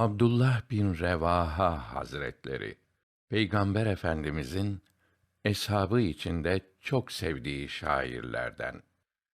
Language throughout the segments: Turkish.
Abdullah bin Revaha Hazretleri Peygamber Efendimizin eshabı içinde çok sevdiği şairlerden.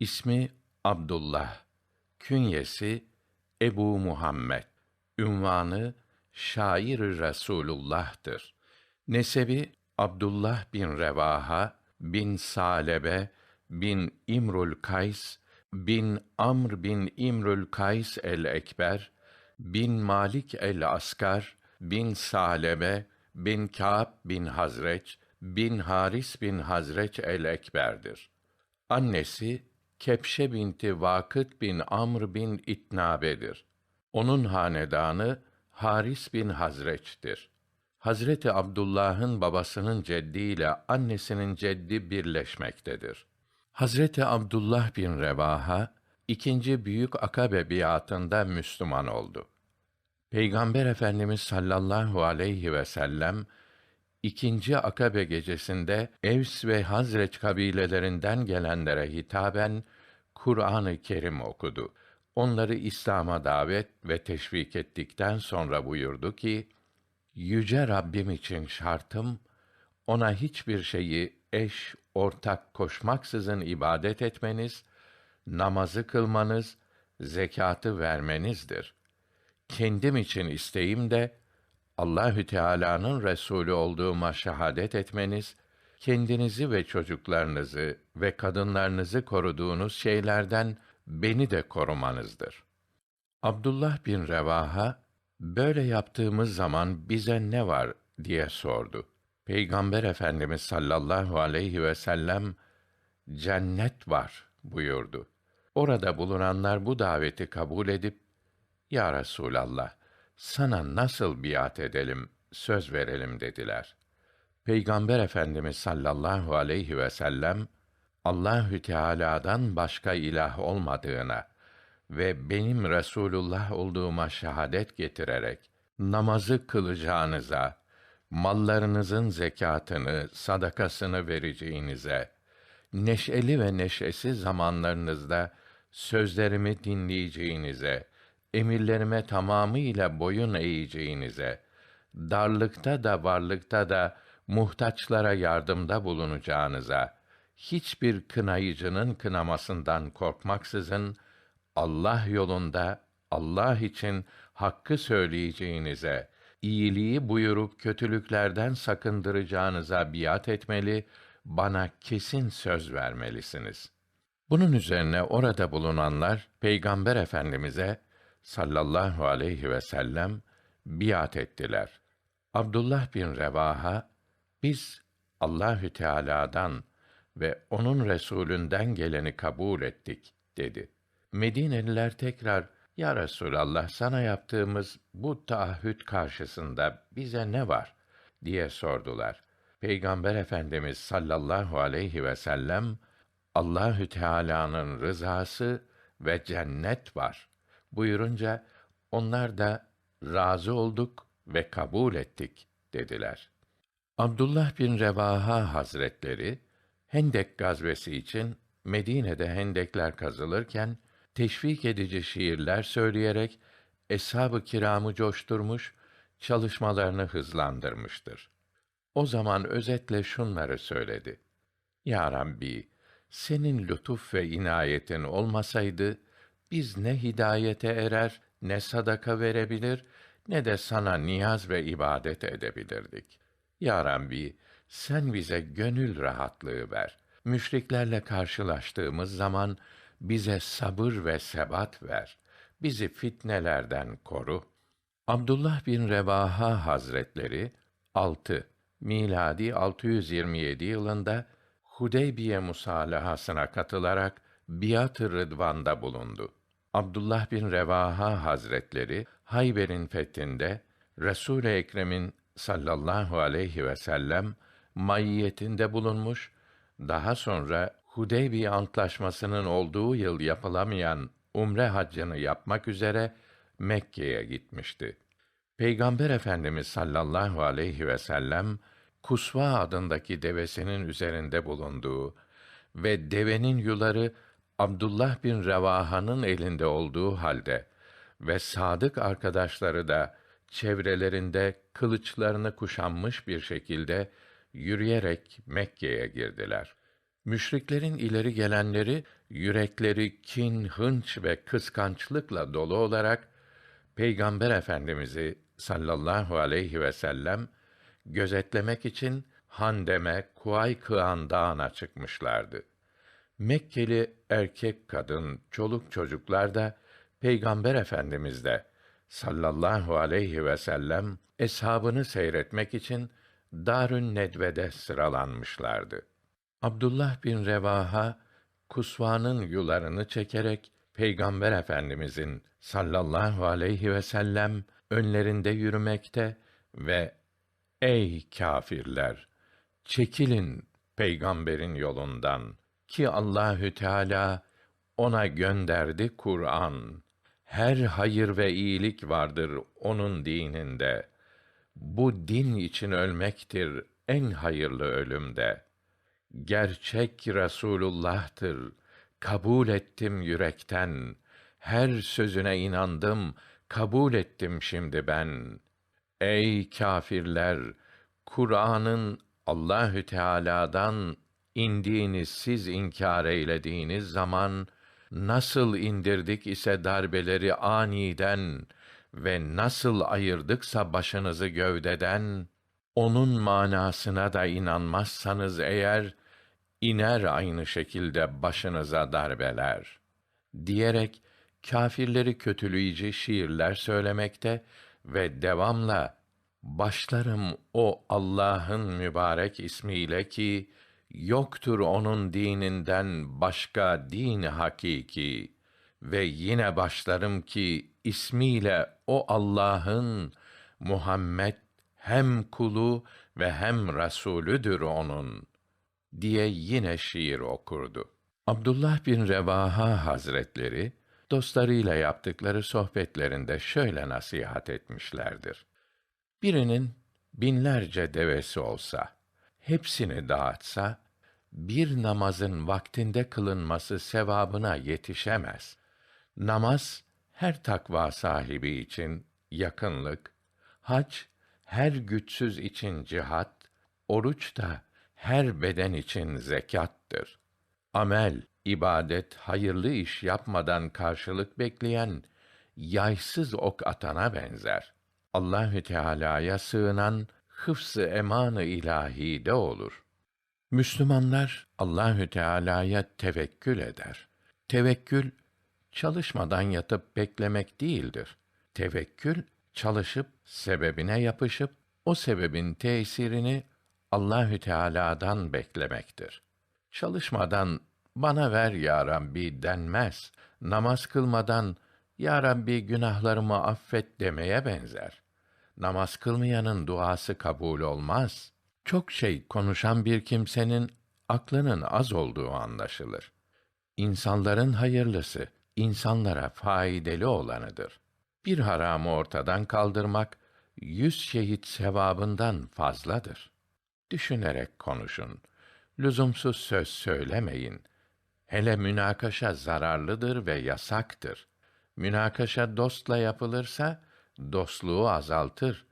İsmi Abdullah, künyesi Ebu Muhammed, ünvanı şair Resulullah'tır. Nesebi Abdullah bin Revaha bin Salebe bin İmrul Kays bin Amr bin İmrül Kays el-Ekber bin Malik el-Askar bin Salebe bin Kâb bin Hazreç bin Haris bin Hazreç el-Ekber'dir. Annesi Kepşe binti Vakıt bin Amr bin İtnabe'dir. Onun hanedanı Haris bin Hazreç'tir. Hazreti Abdullah'ın babasının ceddi ile annesinin ceddi birleşmektedir. Hazreti Abdullah bin Revaha ikinci büyük akabe biatında Müslüman oldu. Peygamber Efendimiz sallallahu aleyhi ve sellem ikinci akabe gecesinde Evs ve Hazreç kabilelerinden gelenlere hitaben Kur'an-ı Kerim okudu. Onları İslam'a davet ve teşvik ettikten sonra buyurdu ki: Yüce Rabbim için şartım ona hiçbir şeyi eş, ortak koşmaksızın ibadet etmeniz, namazı kılmanız, zekatı vermenizdir. Kendim için isteğim de Allahü Teala'nın Resulü olduğuma şehadet etmeniz, kendinizi ve çocuklarınızı ve kadınlarınızı koruduğunuz şeylerden beni de korumanızdır. Abdullah bin Revaha böyle yaptığımız zaman bize ne var diye sordu. Peygamber Efendimiz sallallahu aleyhi ve sellem cennet var buyurdu. Orada bulunanlar bu daveti kabul edip Ya Resulallah sana nasıl biat edelim, söz verelim dediler. Peygamber Efendimiz sallallahu aleyhi ve sellem Allahü Teala'dan başka ilah olmadığına ve benim Resulullah olduğuma şehadet getirerek namazı kılacağınıza, mallarınızın zekatını, sadakasını vereceğinize, neşeli ve neşesiz zamanlarınızda sözlerimi dinleyeceğinize, emirlerime tamamıyla boyun eğeceğinize, darlıkta da varlıkta da muhtaçlara yardımda bulunacağınıza, hiçbir kınayıcının kınamasından korkmaksızın Allah yolunda Allah için hakkı söyleyeceğinize, iyiliği buyurup kötülüklerden sakındıracağınıza biat etmeli, bana kesin söz vermelisiniz. Bunun üzerine orada bulunanlar Peygamber Efendimize sallallahu aleyhi ve sellem biat ettiler. Abdullah bin Revaha biz Allahü Teala'dan ve onun Resulünden geleni kabul ettik dedi. Medineliler tekrar ya Resulallah sana yaptığımız bu taahhüt karşısında bize ne var diye sordular. Peygamber Efendimiz sallallahu aleyhi ve sellem Allahü Teala'nın rızası ve cennet var buyurunca onlar da razı olduk ve kabul ettik dediler. Abdullah bin Revaha Hazretleri Hendek gazvesi için Medine'de hendekler kazılırken teşvik edici şiirler söyleyerek eshab-ı kiramı coşturmuş, çalışmalarını hızlandırmıştır. O zaman özetle şunları söyledi. Ya Rabbi, senin lütuf ve inayetin olmasaydı, biz ne hidayete erer, ne sadaka verebilir, ne de sana niyaz ve ibadet edebilirdik. Ya Rabbi, sen bize gönül rahatlığı ver. Müşriklerle karşılaştığımız zaman bize sabır ve sebat ver. Bizi fitnelerden koru. Abdullah bin Revaha Hazretleri 6 miladi 627 yılında Hudeybiye musalahasına katılarak biat-ı rıdvanda bulundu. Abdullah bin Revaha Hazretleri Hayber'in fethinde Resul-i Ekrem'in sallallahu aleyhi ve sellem maiyetinde bulunmuş, daha sonra Hudeybiye antlaşmasının olduğu yıl yapılamayan umre haccını yapmak üzere Mekke'ye gitmişti. Peygamber Efendimiz sallallahu aleyhi ve sellem Kusva adındaki devesinin üzerinde bulunduğu ve devenin yuları Abdullah bin Revaha'nın elinde olduğu halde ve sadık arkadaşları da çevrelerinde kılıçlarını kuşanmış bir şekilde yürüyerek Mekke'ye girdiler. Müşriklerin ileri gelenleri yürekleri kin, hınç ve kıskançlıkla dolu olarak Peygamber Efendimizi sallallahu aleyhi ve sellem gözetlemek için Handem'e Kuay Kıan Dağı'na çıkmışlardı. Mekkeli erkek kadın, çoluk çocuklar da Peygamber Efendimiz de sallallahu aleyhi ve sellem eshabını seyretmek için Darün Nedve'de sıralanmışlardı. Abdullah bin Revaha kusvanın yularını çekerek Peygamber Efendimizin sallallahu aleyhi ve sellem önlerinde yürümekte ve ey kâfirler çekilin peygamberin yolundan ki Allahü Teala ona gönderdi Kur'an. Her hayır ve iyilik vardır onun dininde. Bu din için ölmektir en hayırlı ölümde. Gerçek Resulullah'tır. Kabul ettim yürekten. Her sözüne inandım, kabul ettim şimdi ben. Ey kâfirler, Kur'an'ın Allahü Teala'dan indiğini siz inkar eylediğiniz zaman nasıl indirdik ise darbeleri aniden ve nasıl ayırdıksa başınızı gövdeden onun manasına da inanmazsanız eğer iner aynı şekilde başınıza darbeler diyerek kâfirleri kötüleyici şiirler söylemekte ve devamla başlarım o Allah'ın mübarek ismiyle ki yoktur onun dininden başka din hakiki ve yine başlarım ki ismiyle o Allah'ın Muhammed hem kulu ve hem rasulüdür onun diye yine şiir okurdu. Abdullah bin Revaha Hazretleri dostlarıyla yaptıkları sohbetlerinde şöyle nasihat etmişlerdir. Birinin binlerce devesi olsa, hepsini dağıtsa, bir namazın vaktinde kılınması sevabına yetişemez. Namaz, her takva sahibi için yakınlık, hac, her güçsüz için cihat, oruç da her beden için zekattır. Amel, ibadet, hayırlı iş yapmadan karşılık bekleyen yaysız ok atana benzer. Allahü Teala'ya sığınan hıfz-ı emanı ilahi de olur. Müslümanlar Allahü Teala'ya tevekkül eder. Tevekkül çalışmadan yatıp beklemek değildir. Tevekkül çalışıp sebebine yapışıp o sebebin tesirini Allahü Teala'dan beklemektir. Çalışmadan bana ver ya Rabbi denmez. Namaz kılmadan ya Rabbi günahlarımı affet demeye benzer. Namaz kılmayanın duası kabul olmaz. Çok şey konuşan bir kimsenin aklının az olduğu anlaşılır. İnsanların hayırlısı insanlara faydalı olanıdır. Bir haramı ortadan kaldırmak yüz şehit sevabından fazladır. Düşünerek konuşun. Lüzumsuz söz söylemeyin. Hele münakaşa zararlıdır ve yasaktır. Münakaşa dostla yapılırsa dostluğu azaltır.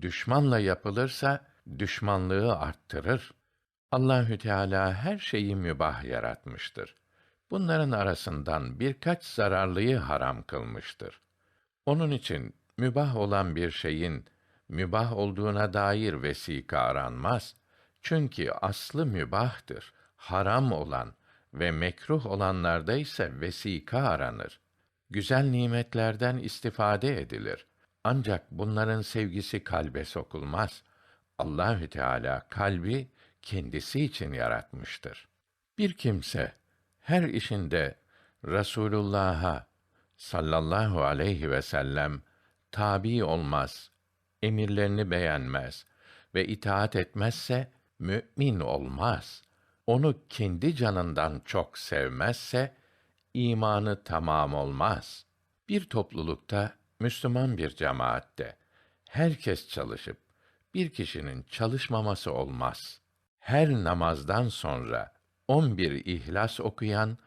Düşmanla yapılırsa düşmanlığı arttırır. Allahü Teala her şeyi mübah yaratmıştır. Bunların arasından birkaç zararlıyı haram kılmıştır. Onun için mübah olan bir şeyin mübah olduğuna dair vesika aranmaz. Çünkü aslı mübahtır. Haram olan ve mekruh olanlarda ise vesika aranır. Güzel nimetlerden istifade edilir. Ancak bunların sevgisi kalbe sokulmaz. Allahü Teala kalbi kendisi için yaratmıştır. Bir kimse her işinde Resulullah'a sallallahu aleyhi ve sellem tabi olmaz, emirlerini beğenmez ve itaat etmezse mümin olmaz. Onu kendi canından çok sevmezse imanı tamam olmaz. Bir toplulukta Müslüman bir cemaatte herkes çalışıp bir kişinin çalışmaması olmaz. Her namazdan sonra on bir ihlas okuyan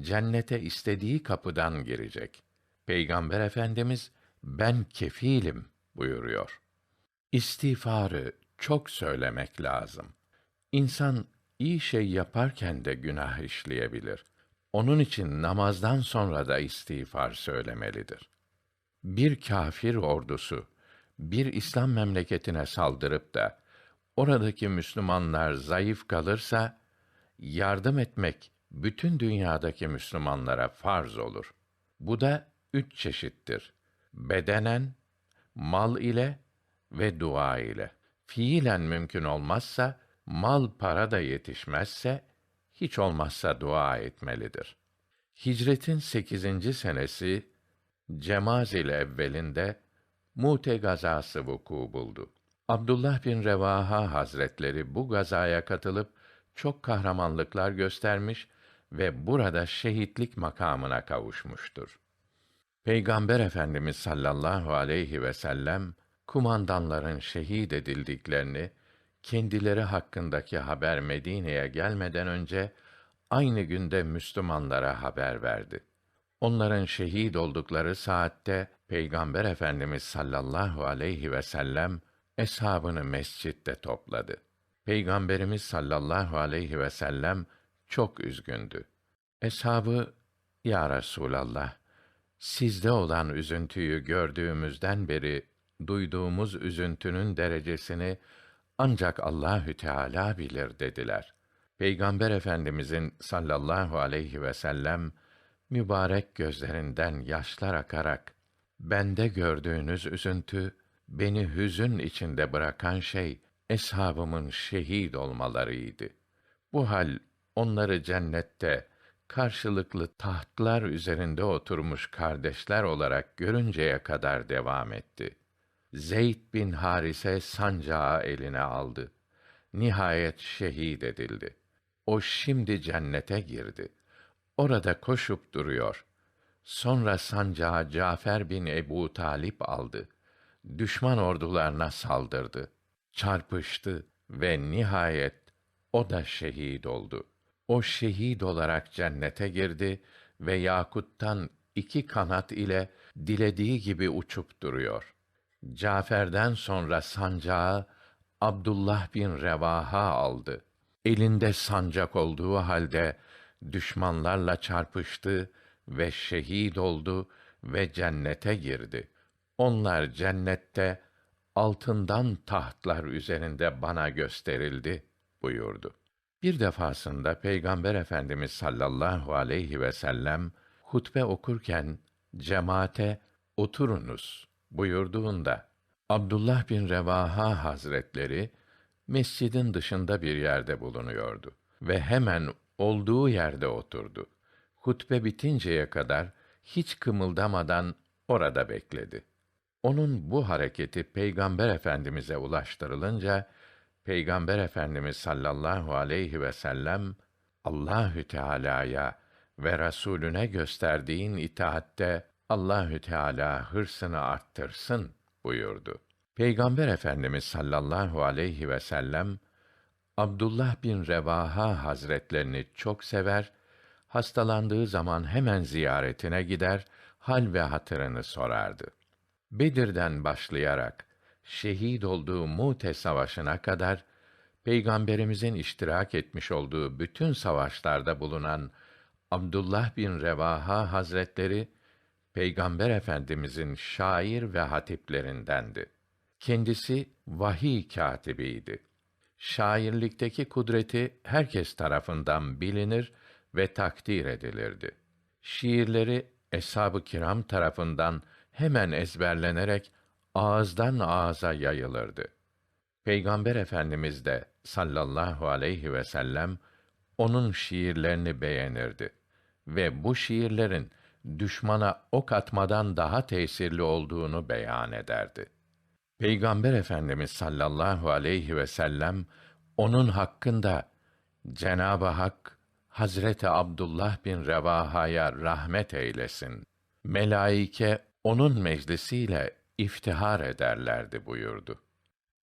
cennete istediği kapıdan girecek. Peygamber Efendimiz ben kefilim buyuruyor. İstiğfarı çok söylemek lazım. İnsan iyi şey yaparken de günah işleyebilir. Onun için namazdan sonra da istiğfar söylemelidir. Bir kâfir ordusu bir İslam memleketine saldırıp da oradaki Müslümanlar zayıf kalırsa yardım etmek bütün dünyadaki Müslümanlara farz olur. Bu da üç çeşittir. Bedenen, mal ile ve dua ile. Fiilen mümkün olmazsa, mal para da yetişmezse, hiç olmazsa dua etmelidir. Hicretin sekizinci senesi, Cemazil evvelinde, Mute gazası vuku buldu. Abdullah bin Revaha Hazretleri bu gazaya katılıp çok kahramanlıklar göstermiş ve burada şehitlik makamına kavuşmuştur. Peygamber Efendimiz sallallahu aleyhi ve sellem kumandanların şehit edildiklerini kendileri hakkındaki haber Medine'ye gelmeden önce aynı günde Müslümanlara haber verdi. Onların şehit oldukları saatte Peygamber Efendimiz sallallahu aleyhi ve sellem eshabını mescitte topladı. Peygamberimiz sallallahu aleyhi ve sellem çok üzgündü. Eshabı, Ya Resûlallah, sizde olan üzüntüyü gördüğümüzden beri duyduğumuz üzüntünün derecesini ancak Allahü Teala bilir dediler. Peygamber Efendimizin sallallahu aleyhi ve sellem mübarek gözlerinden yaşlar akarak bende gördüğünüz üzüntü beni hüzün içinde bırakan şey eshabımın şehit olmalarıydı. Bu hal onları cennette karşılıklı tahtlar üzerinde oturmuş kardeşler olarak görünceye kadar devam etti. Zeyd bin Harise sancağı eline aldı. Nihayet şehit edildi. O şimdi cennete girdi. Orada koşup duruyor. Sonra sancağı Cafer bin Ebu Talip aldı. Düşman ordularına saldırdı. Çarpıştı ve nihayet o da şehit oldu. O şehit olarak cennete girdi ve yakuttan iki kanat ile dilediği gibi uçup duruyor. Cafer'den sonra sancağı Abdullah bin Revaha aldı. Elinde sancak olduğu halde düşmanlarla çarpıştı ve şehit oldu ve cennete girdi. Onlar cennette altından tahtlar üzerinde bana gösterildi buyurdu. Bir defasında Peygamber Efendimiz sallallahu aleyhi ve sellem hutbe okurken cemaate oturunuz buyurduğunda Abdullah bin Revaha Hazretleri mescidin dışında bir yerde bulunuyordu ve hemen olduğu yerde oturdu. Hutbe bitinceye kadar hiç kımıldamadan orada bekledi. Onun bu hareketi Peygamber Efendimize ulaştırılınca Peygamber Efendimiz sallallahu aleyhi ve sellem Allahü Teala'ya ve Resulüne gösterdiğin itaatte Allahü Teala hırsını arttırsın buyurdu. Peygamber Efendimiz sallallahu aleyhi ve sellem Abdullah bin Revaha Hazretlerini çok sever, hastalandığı zaman hemen ziyaretine gider, hal ve hatırını sorardı. Bedir'den başlayarak şehit olduğu Mute Savaşı'na kadar Peygamberimizin iştirak etmiş olduğu bütün savaşlarda bulunan Abdullah bin Revaha Hazretleri Peygamber Efendimizin şair ve hatiplerindendi. Kendisi vahiy katibiydi. Şairlikteki kudreti herkes tarafından bilinir ve takdir edilirdi. Şiirleri eshab-ı kiram tarafından hemen ezberlenerek ağızdan ağza yayılırdı. Peygamber Efendimiz de sallallahu aleyhi ve sellem onun şiirlerini beğenirdi ve bu şiirlerin düşmana ok atmadan daha tesirli olduğunu beyan ederdi. Peygamber Efendimiz sallallahu aleyhi ve sellem onun hakkında Cenab-ı Hak Hazreti Abdullah bin Revaha'ya rahmet eylesin. Melaike onun meclisiyle iftihar ederlerdi buyurdu.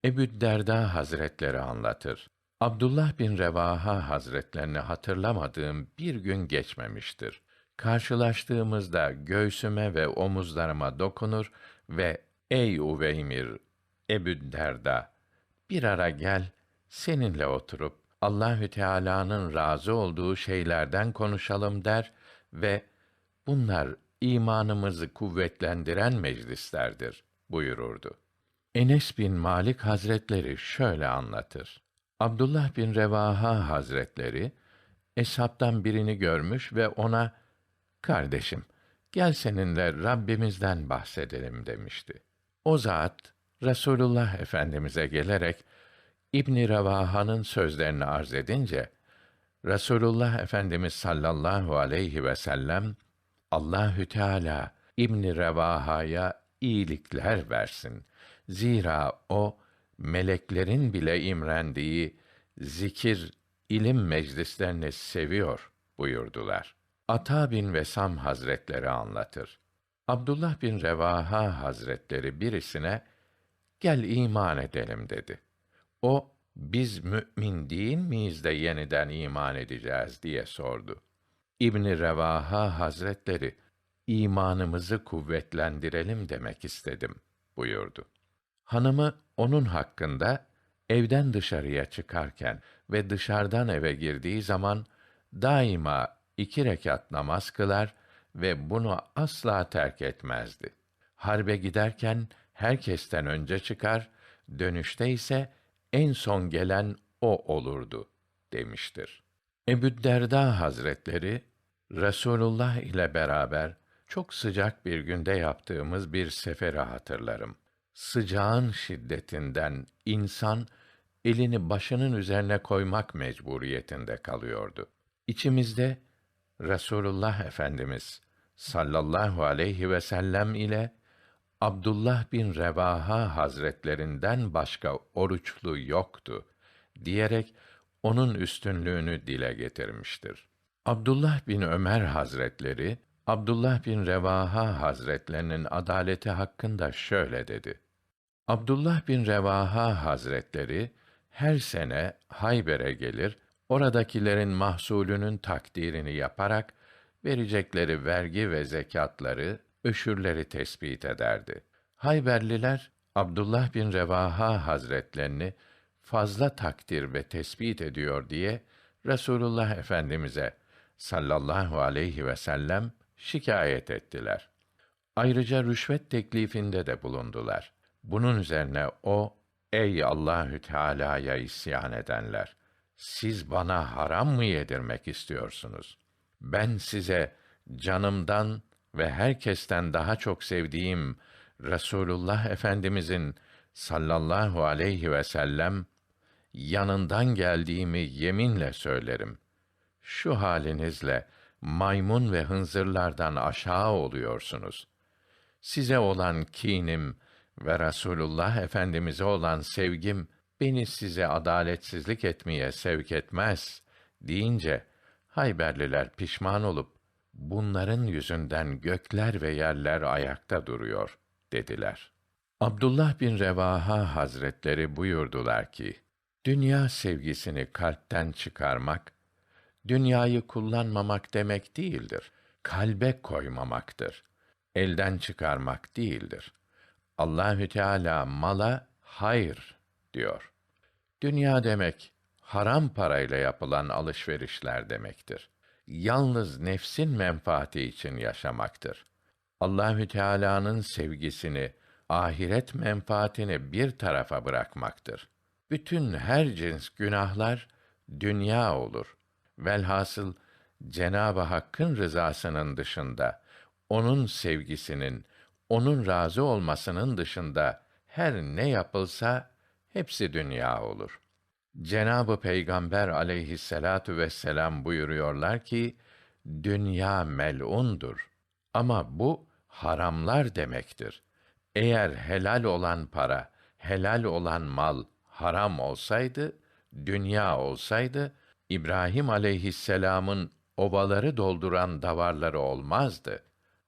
Ebu Derda Hazretleri anlatır. Abdullah bin Revaha Hazretlerini hatırlamadığım bir gün geçmemiştir. Karşılaştığımızda göğsüme ve omuzlarıma dokunur ve Ey Uveymir, Ebü Derda, bir ara gel, seninle oturup Allahü Teala'nın razı olduğu şeylerden konuşalım der ve bunlar imanımızı kuvvetlendiren meclislerdir buyururdu. Enes bin Malik Hazretleri şöyle anlatır. Abdullah bin Revaha Hazretleri eshabtan birini görmüş ve ona kardeşim gel seninle Rabbimizden bahsedelim demişti. O zat Resulullah Efendimize gelerek İbn Revaha'nın sözlerini arz edince Resulullah Efendimiz sallallahu aleyhi ve sellem Allahü Teala İbn Revaha'ya iyilikler versin. Zira o meleklerin bile imrendiği zikir, ilim meclislerini seviyor buyurdular. Ata bin Vesam Hazretleri anlatır. Abdullah bin Revaha Hazretleri birisine gel iman edelim dedi. O biz mümin değil miyiz de yeniden iman edeceğiz diye sordu. İbni Revaha Hazretleri imanımızı kuvvetlendirelim demek istedim buyurdu. Hanımı onun hakkında evden dışarıya çıkarken ve dışarıdan eve girdiği zaman daima iki rekat namaz kılar ve bunu asla terk etmezdi. Harbe giderken herkesten önce çıkar, dönüşte ise en son gelen o olurdu demiştir. Ebu Derda Hazretleri Resulullah ile beraber çok sıcak bir günde yaptığımız bir seferi hatırlarım. Sıcağın şiddetinden insan elini başının üzerine koymak mecburiyetinde kalıyordu. İçimizde Resulullah Efendimiz sallallahu aleyhi ve sellem ile Abdullah bin Revaha Hazretlerinden başka oruçlu yoktu diyerek onun üstünlüğünü dile getirmiştir. Abdullah bin Ömer Hazretleri Abdullah bin Revaha Hazretlerinin adaleti hakkında şöyle dedi. Abdullah bin Revaha Hazretleri her sene Hayber'e gelir, oradakilerin mahsulünün takdirini yaparak verecekleri vergi ve zekatları, öşürleri tespit ederdi. Hayberliler Abdullah bin Revaha Hazretlerini fazla takdir ve tespit ediyor diye Resulullah Efendimize sallallahu aleyhi ve sellem şikayet ettiler. Ayrıca rüşvet teklifinde de bulundular. Bunun üzerine o, ey Allahü Teala'ya isyan edenler, siz bana haram mı yedirmek istiyorsunuz? Ben size canımdan ve herkesten daha çok sevdiğim Resulullah Efendimizin sallallahu aleyhi ve sellem yanından geldiğimi yeminle söylerim. Şu halinizle maymun ve hınzırlardan aşağı oluyorsunuz. Size olan kinim ve Rasulullah Efendimize olan sevgim beni size adaletsizlik etmeye sevk etmez deyince Hayberliler pişman olup bunların yüzünden gökler ve yerler ayakta duruyor dediler. Abdullah bin Revaha Hazretleri buyurdular ki: Dünya sevgisini kalpten çıkarmak dünyayı kullanmamak demek değildir. Kalbe koymamaktır. Elden çıkarmak değildir. Allahü Teala mala hayır diyor. Dünya demek haram parayla yapılan alışverişler demektir. Yalnız nefsin menfaati için yaşamaktır. Allahü Teala'nın sevgisini, ahiret menfaatini bir tarafa bırakmaktır. Bütün her cins günahlar dünya olur. Velhasıl Cenab-ı Hakk'ın rızasının dışında, onun sevgisinin, onun razı olmasının dışında her ne yapılsa hepsi dünya olur. Cenabı Peygamber aleyhisselatu vesselam buyuruyorlar ki dünya melundur. Ama bu haramlar demektir. Eğer helal olan para, helal olan mal haram olsaydı, dünya olsaydı İbrahim aleyhisselamın ovaları dolduran davarları olmazdı.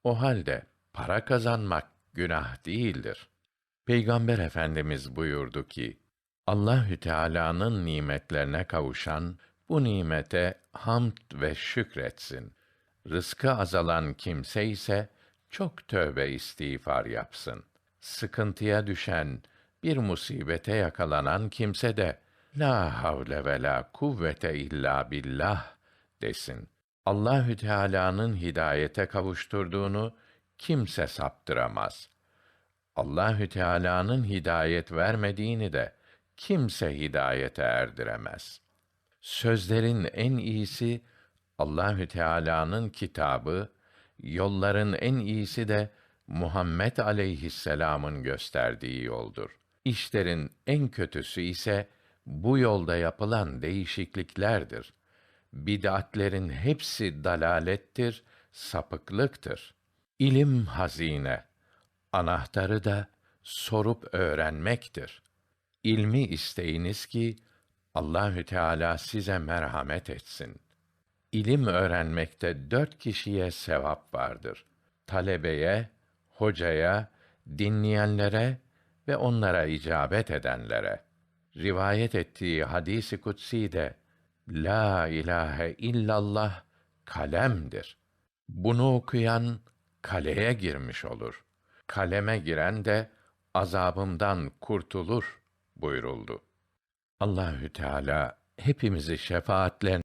O halde para kazanmak günah değildir. Peygamber Efendimiz buyurdu ki: Allahü Teala'nın nimetlerine kavuşan bu nimete hamd ve şükretsin. Rızkı azalan kimse ise çok tövbe istiğfar yapsın. sıkıntıya düşen, bir musibete yakalanan kimse de la havle ve la kuvvete illa billah desin. Allahü Teala'nın hidayete kavuşturduğunu kimse saptıramaz. Allahü Teala'nın hidayet vermediğini de kimse hidayete erdiremez. Sözlerin en iyisi Allahü Teala'nın kitabı, yolların en iyisi de Muhammed aleyhisselam'ın gösterdiği yoldur. İşlerin en kötüsü ise bu yolda yapılan değişikliklerdir. Bid'atlerin hepsi dalalettir, sapıklıktır. İlim hazine, anahtarı da sorup öğrenmektir. İlmi isteyiniz ki Allahü Teala size merhamet etsin. İlim öğrenmekte dört kişiye sevap vardır. Talebeye, hocaya, dinleyenlere ve onlara icabet edenlere. Rivayet ettiği hadisi kutsi de La ilahe illallah kalemdir. Bunu okuyan kaleye girmiş olur. Kaleme giren de azabımdan kurtulur buyuruldu. Allahü Teala hepimizi şefaatlerine